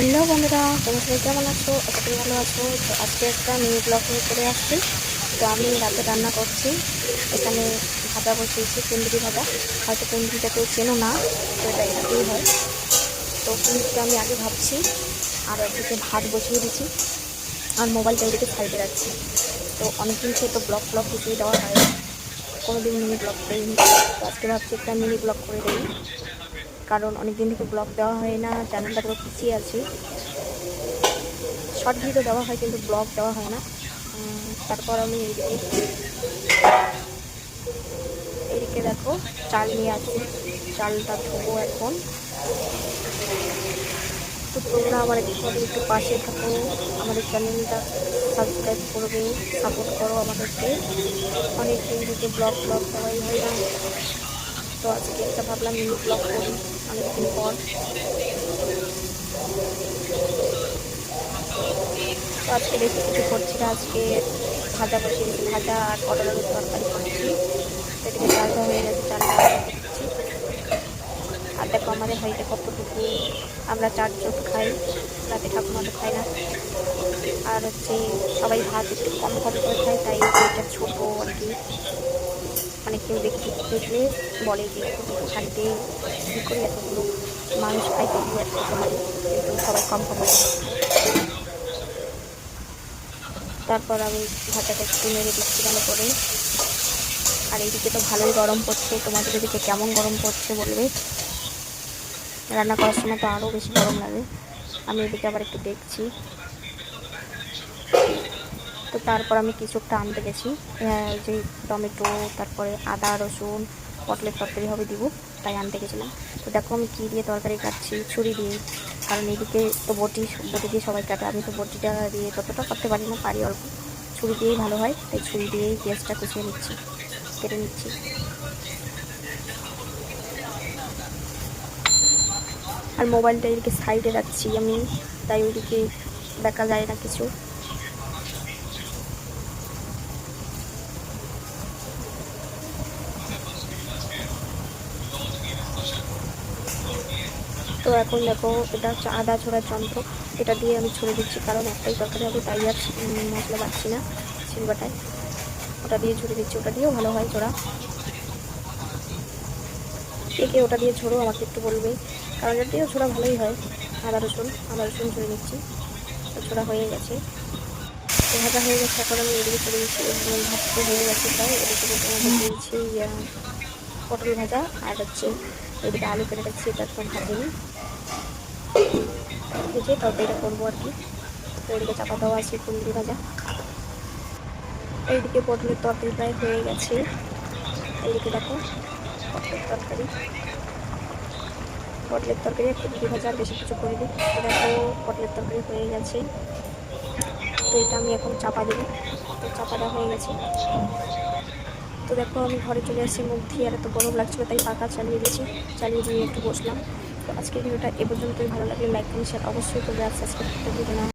Hello বন্ধুরা, তোমরা সবাই কেমন আছো? আশা করি ভালো আছো। তো আজকে একটা মিনি ব্লগ নিয়ে চলে আসছি। তো আমি রাতে রান্না করছি। এখানে ভাজা বসিয়েছি, কুন্দুরি ভাজা। হয়তো কুন্দুরিটা কেউ চেনো না, তো এটা এটাতেই হয়। তো কুন্দুরিটা আমি আগে ভাবছি আর একদিকে ভাত বসিয়ে দিচ্ছি আর মোবাইলটা ওইদিকে সাইডে রাখছি। তো অনেকদিন থেকে তো ব্লগ ব্লগ কিছুই দেওয়া হয় কোনো দিন মিনি ব্লগ করিনি। তো আজকে ভাবছি একটা মিনি ব্লগ করে দিই। কারণ অনেক দিন থেকে ব্লগ দেওয়া হয় না চ্যানেলটা পুরো পিছিয়ে আছি। শর্ট ভিডিও দেওয়া হয় কিন্তু ব্লগ দেওয়া হয় না। তারপর আমি এইদিকে দেখো, চাল নিয়ে আছি চালটা ধোবো এখন। তো তোমরা আমার একটু একটু পাশে থাকো। আমাদের চ্যানেলটা সাবস্ক্রাইব করবে সাপোর্ট করো আমাদেরকে। অনেক দিন থেকে ব্লগ ব্লগ দেওয়াই হয় না। তো আজকে একটা ভাবলাম মিনি ব্লগ করি, অনেকদিন পর। তো আজকে বেশি কিছু করছি না, আজকে ভাজা বসিয়ে ভাজা আর পটল আলুর তরকারি করছি। সেটিকে চালটা হয়ে গেছে, চালটা দেখো আমাদের হাইটে কতটুকু আমরা চারজন খাই, রাতে ঠাকুমা তো খাই না। আর হচ্ছে সবাই ভাত একটু কম কম করে খায়, তাই এটা ছোটো আর কি। মানে কেউ দেখতে দেখলে বলে যে হাঁড়িতে কী করে এতগুলো মানুষ খাই তবু এত হয় কিন্তু সবাই কম কম তারপর আমি ভাতাটা একটু মেরে দিচ্ছি ভালো করে। আর এইদিকে তো ভালোই গরম পড়ছে, তোমাদের এদিকে কেমন গরম পড়ছে বলবে? রান্না করার সময় তো আরও বেশি গরম লাগে। আমি এদিকে আবার একটু দেখছি। তো তারপর আমি কিছু একটা আনতে গেছি। যে টমেটো, তারপরে আদা, রসুন, পটলের তরকারি হবে দিব, তাই আনতে গেছিলাম। তো দেখো আমি কী দিয়ে তরকারি কাটছি, ছুরি দিয়ে। কারণ এদিকে তো বটি বটি দিয়ে সবাই কাটে। আমি তো বটিটা দিয়ে ততটা করতে পারি না, পারি অল্প। ছুরি দিয়েই ভালো হয়, তাই ছুরি দিয়েই পেঁয়াজটা কুচিয়ে নিচ্ছি, কেটে নিচ্ছি। আর মোবাইলটা এদিকে সাইডে রাখছি আমি, তাই ওইদিকে দেখা যায় না কিছু। তো এখন দেখো, এটা হচ্ছে আদা ছোড়ার যন্ত্র। এটা দিয়ে আমি ছড়ে দিচ্ছি, কারণ একটাই তরকারি হবে, তাই আর মশলা বাড়ছি না শিলবাটায় ওটা দিয়ে ছড়ে দিচ্ছি, ওটা দিয়েও ভালো হয় ছোড়া কে কে ওটা দিয়ে ছোড়ো আমাকে একটু বলবে। কারণ এটা দিয়েও ছোড়া ভালোই হয়। আদা, রসুন আদা, রসুন ছড়ে নিচ্ছি। ছোড়া হয়ে গেছে। ভাজা হয়ে গেছে, এখন আমি এদিকে চলে দিচ্ছি। ভাজতে হয়ে গেছে তাই এদিকে তোমাদের দিয়েছি পটল ভাজা আর হচ্ছে এদিকে আলু কেটে রাখছি এটা একদম ভাজিনি। ভেজে তরকারিটা করব আর কি। তো এদিকে চাপা দেওয়া আছে কুন্দি ভাজা। এইদিকে পটলের তরকারি প্রায় হয়ে গেছে। এইদিকে দেখো, পটলের তরকারি। পটলের তরকারি, একটু ভাজা, বেশি কিছু করে দিই তো দেখো পটলের তরকারি হয়ে গেছে। তো এটা আমি এখন চাপা দেবো। তো চাপাটা হয়ে গেছে। তো দেখো, আমি ঘরে চলে আসছি। মুখ দিয়ে আর এত গরম লাগছিল, তাই পাখা চালিয়ে দিয়েছি। চালিয়ে দিয়ে একটু বসলাম। তো আজকের ভিডিওটা এ পর্যন্তই। ভালো লাগলে লাইক করি শেয়ার অবশ্যই করবে আর সাবস্ক্রাইব করতে না।